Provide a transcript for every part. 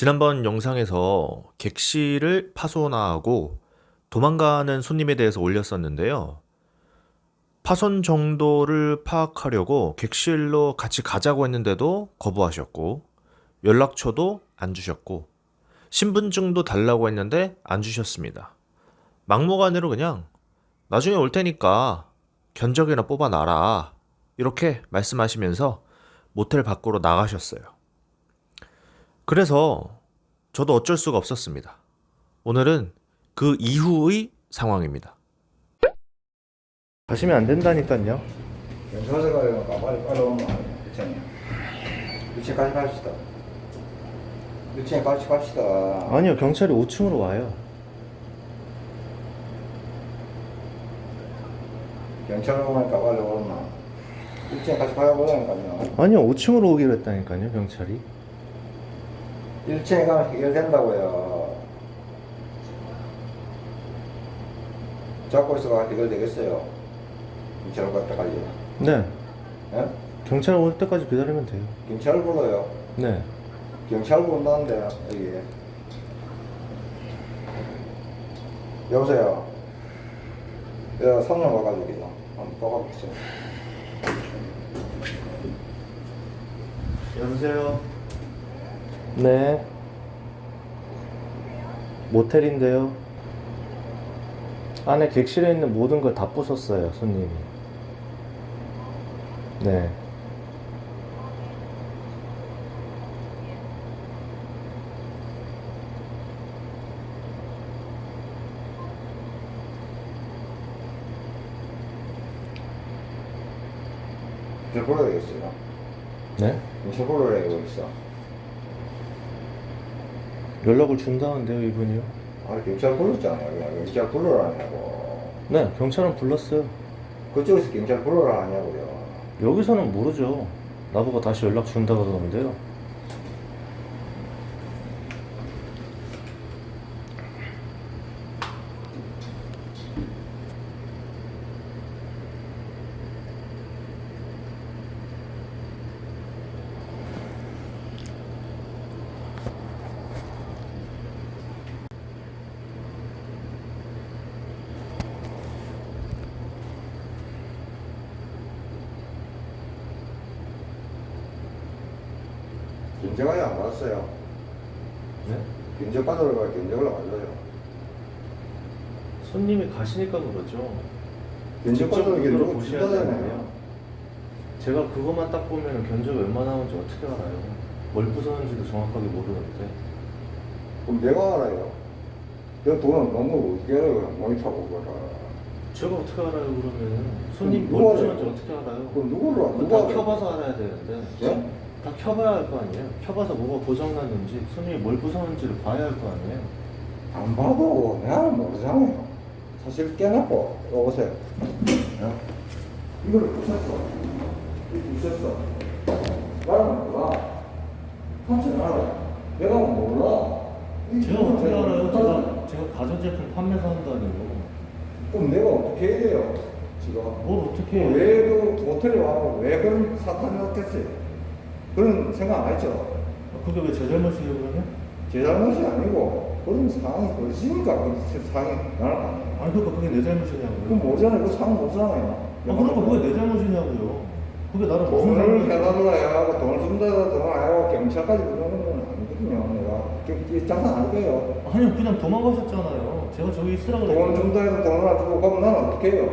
지난번 영상에서 객실을 파손하고 도망가는 손님에 대해서 올렸었는데요. 파손 정도를 파악하려고 객실로 같이 가자고 했는데도 거부하셨고, 연락처도 안 주셨고, 신분증도 달라고 했는데 안 주셨습니다. 막무가내로 그냥 나중에 올 테니까 견적이나 뽑아놔라. 이렇게 말씀하시면서 모텔 밖으로 나가셨어요. 그래서 저도 어쩔 수가 없었습니다. 오늘은 그 이후의 상황입니다. 가시면 안 된다니까요. 경찰서 가요. 빨리 빨리 오면 괜찮아요. 유치까지 갑시다. 같이 갑시다. 아니요, 경찰이 5층으로 와요. 경찰 오니까 빨리 오면 유치에 같이 가보자니까요. 아니요, 5층으로 오기로 했다니까요, 경찰이. 1층에 가면 해결된다고요. 잡고 있어가 해결되겠어요. 경찰 갔다 가지. 네, 예? 경찰 올 때까지 기다리면 돼요. 경찰 불러요. 네. 경찰 부른다는데 여기. 여보세요. 야, 성령 와가지고 한번 떠가보세요. 여보세요? 네. 모텔인데요. 안에 객실에 있는 모든 걸 다 부쉈어요, 손님이. 네. 불러야 되겠어요. 네? 경찰 불러야 되겠어. 연락을 준다는데요, 이분이요? 아, 경찰 불렀잖아요. 경찰 불러라냐고. 네, 경찰은 불렀어요. 그쪽에서 경찰 불러라 하냐고요. 여기서는 모르죠. 나보고 다시 연락 준다 그러는데요. 경찰관이 안 왔어요. 네? 경찰 받으러 가 경찰을 와줘요. 손님이 가시니까 그러죠. 경찰 받으러 눈으로 경찰 보셔야 준다잖아요. 되는데요. 제가 그것만 딱 보면 얼마 나오는지 어떻게 알아요? 뭘 부서는지도 정확하게 모르는데. 그럼 내가 알아요. 내 돈은 너무 어떻게 알아요? 모니터하고 그거라. 제가 어떻게 알아요 그러면? 손님 그럼 뭘 누가 부서는지 알아요? 어떻게 알아요? 그럼 누구를 와? 그거 누가 다 알아요? 켜봐서 알아야 되는데. 예? 다 켜봐야 할 거 아니에요? 켜봐서 뭐가 고장났는지, 손님이 뭘 부서는지를 봐야 할 거 아니에요? 안 봐도 내가 모르잖아요. 사실 깨놓고 오세요. 어? 이걸 부셨어. 이거 부셨어. 나는 몰라. 삼촌 알아. 내가 몰라. 이 제가 어떻게 알아요? 몰라. 제가, 제가 가전제품 판매사 한다니요. 그럼 내가 어떻게 해야 돼요? 지금. 뭘 어떻게 해요? 왜그 모텔에 와서 왜 그런 사건이 났겠어요? 그런 생각 안 했죠? 그게 왜 제 잘못이에요 그러면? 제 잘못이 아니고 그런 상황이 벌어지니까 그런 상황이 나는 아니에요. 아니 그러니까 그게 내 잘못이냐고요. 그럼 뭐잖아요. 그 상황 뭐잖아요. 아, 그러니까 그게 내 잘못이냐고요. 그게 나랑 무슨 돈을 해달라 해가고 돈을 준다고 돈을 해가고 경찰까지 그러는 건 아니거든요. 내가 그 장사 안 할게요. 아니 그냥 도망가셨잖아요. 제가 저기 있으라고 돈 그랬죠. 준다 해서 돈을 안 주고 그럼 나는 어떻게 해요?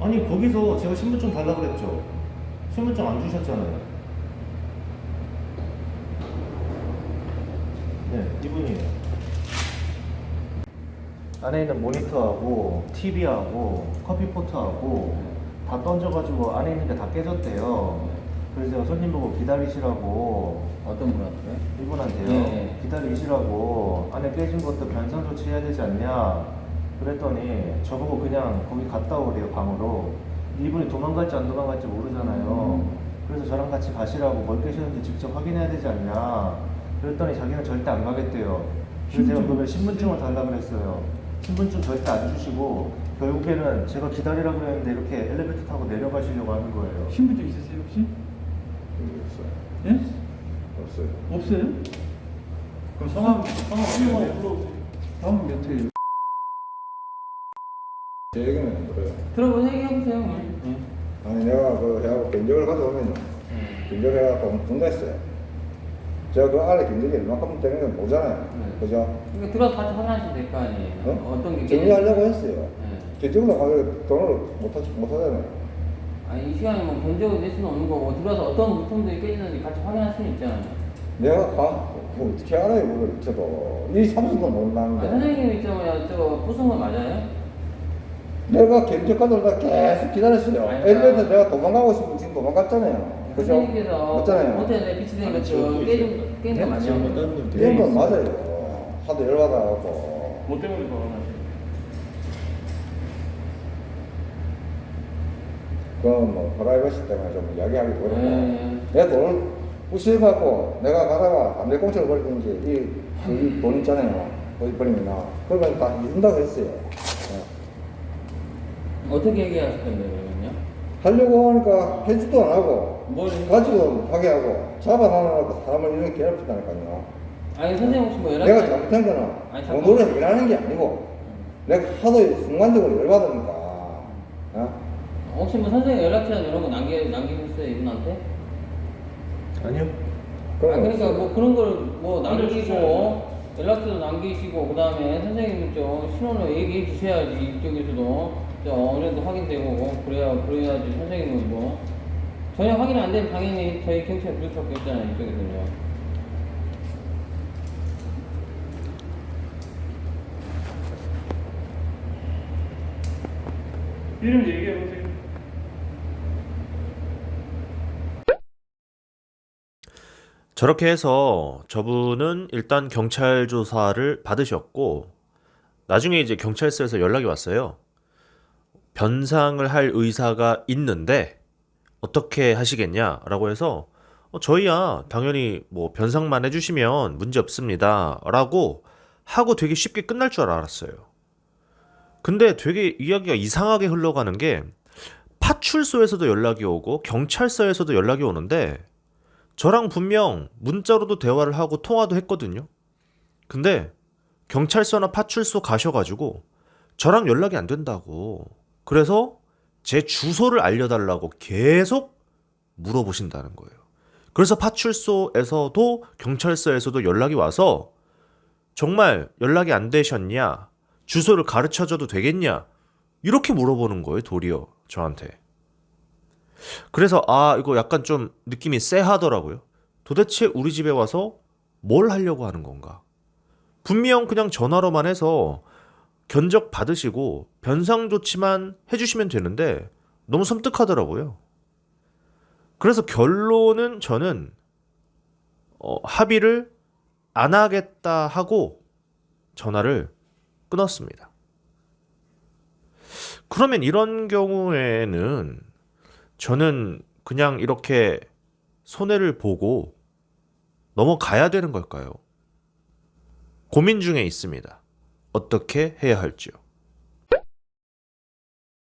아니 거기서 제가 신분증 달라 그랬죠. 신분증 안 주셨잖아요. 네, 이분이에요. 안에 있는 모니터하고 TV하고 커피포트하고 다 던져가지고 안에 있는 게 다 깨졌대요. 그래서 제가 손님 보고 기다리시라고 어떤 분한테? 이분한테요. 네. 기다리시라고 안에 깨진 것도 변상 조치해야 되지 않냐 그랬더니 저보고 그냥 거기 갔다 오래요 방으로 이분이 도망갈지 안 도망갈지 모르잖아요 그래서 저랑 같이 가시라고 뭘 깨셨는지 직접 확인해야 되지 않냐 그랬더니 자기는 절대 안 가겠대요 그래서 제가 그러면 신분증을 달라 그랬어요 신분증 절대 안 주시고 결국에는 제가 기다리라고 그랬는데 이렇게 엘리베이터 타고 내려가시려고 하는 거예요 신분증 있으세요 혹시? 없어요. 예? 없어요. 없어요? 그럼 성함 성함 어떻게 성함 몇 회? 제 얘기는 그래요. 들어보세요, 얘기해보세요. 네. 아니 내가 그 해하고 견적을 가져오면 견적해갖고 분다했어요. 제가 그 안에 견적이 얼마큼 되는 건 보잖아요. 네. 그죠? 그러니까 들어서 같이 확인하시면 될거 아니에요. 어? 어떤 게 정리하려고 했어요. 네. 견적으로 가면 돈을 못, 하, 못 하잖아요. 아니 이 시간에 뭐 견적을 낼 수는 없는 거고 들어서 어떤 물품들이 깨지는지 같이 확인할 수는 있잖아요. 내가 아, 뭐 어떻게 알아요, 그걸 저도. 이 삼수도 아, 모른다는데. 선생님 있잖아요. 저거 부순 거 맞아요? 내가 견적 가져오다 계속 기다렸어요. 아니, 엘리베이터 내가 도망가고 싶으면 지금 도망갔잖아요. 그죠? 선생님께서 맞잖아요. 아니, 거 지금 저 깨진 거 지금 맞냐고. 어떤 분 그런 건 맞아요. 하도 열받아갖고. 뭐 때문에 돌아가셨어요? 그건 뭐 프라이버시 때문에 좀 이야기하기 그렇고. 네. 내 돈을 부수해갖고 내가 가다가 담배 꽁초를 버리든지 이, 이 돈 있잖아요. 거기 버리면 그러면 다 잊는다고 했어요. 예. 어떻게 얘기하실 건데 그러면요? 하려고 하니까 해지도 안 하고 뭘? 가지고 하게 하고 잡아놔놓고 사람을 이렇게 괴롭힌다니까요. 아니 선생님 혹시 뭐 연락 내가 잘못한 거는 아니, 돈으로 해결하는 게 아니고 내가 하도 순간적으로 열받으니까 어? 혹시 뭐 선생님 연락처나 이런 거 남겨 남기셨어요 이분한테? 아니요. 아, 그런 거 그러니까 없어요. 뭐 그런 걸 뭐 남기고. 연락처도 남기시고 그 다음에 선생님 좀 신원을 얘기해 주셔야지 이쪽에서도 좀 어느 정도 확인되고 뭐 그래야 그래야지 선생님은 뭐 전혀 확인 안 되면 당연히 저희 경찰 부를 수밖에 없잖아요 이쪽에서는요. 이름 얘기해 보세요. 저렇게 해서 저분은 일단 경찰 조사를 받으셨고 나중에 이제 경찰서에서 연락이 왔어요. 변상을 할 의사가 있는데 어떻게 하시겠냐라고 해서 어, 저희야 당연히 뭐 변상만 해주시면 문제 없습니다라고 하고 되게 쉽게 끝날 줄 알았어요. 근데 되게 이야기가 이상하게 흘러가는 게 파출소에서도 연락이 오고 경찰서에서도 연락이 오는데 저랑 분명 문자로도 대화를 하고 통화도 했거든요. 근데 경찰서나 파출소 가셔가지고 저랑 연락이 안 된다고. 그래서 제 주소를 알려달라고 계속 물어보신다는 거예요. 그래서 파출소에서도 경찰서에서도 연락이 와서 정말 연락이 안 되셨냐? 주소를 가르쳐 줘도 되겠냐? 이렇게 물어보는 거예요, 도리어 저한테. 그래서 아 이거 약간 좀 느낌이 쎄하더라고요. 도대체 우리 집에 와서 뭘 하려고 하는 건가? 분명 그냥 전화로만 해서 견적 받으시고 변상 조치만 해주시면 되는데 너무 섬뜩하더라고요. 그래서 결론은 저는 어, 합의를 안 하겠다 하고 전화를 끊었습니다. 그러면 이런 경우에는 저는 그냥 이렇게 손해를 보고 넘어가야 되는 걸까요? 고민 중에 있습니다. 어떻게 해야 할지요.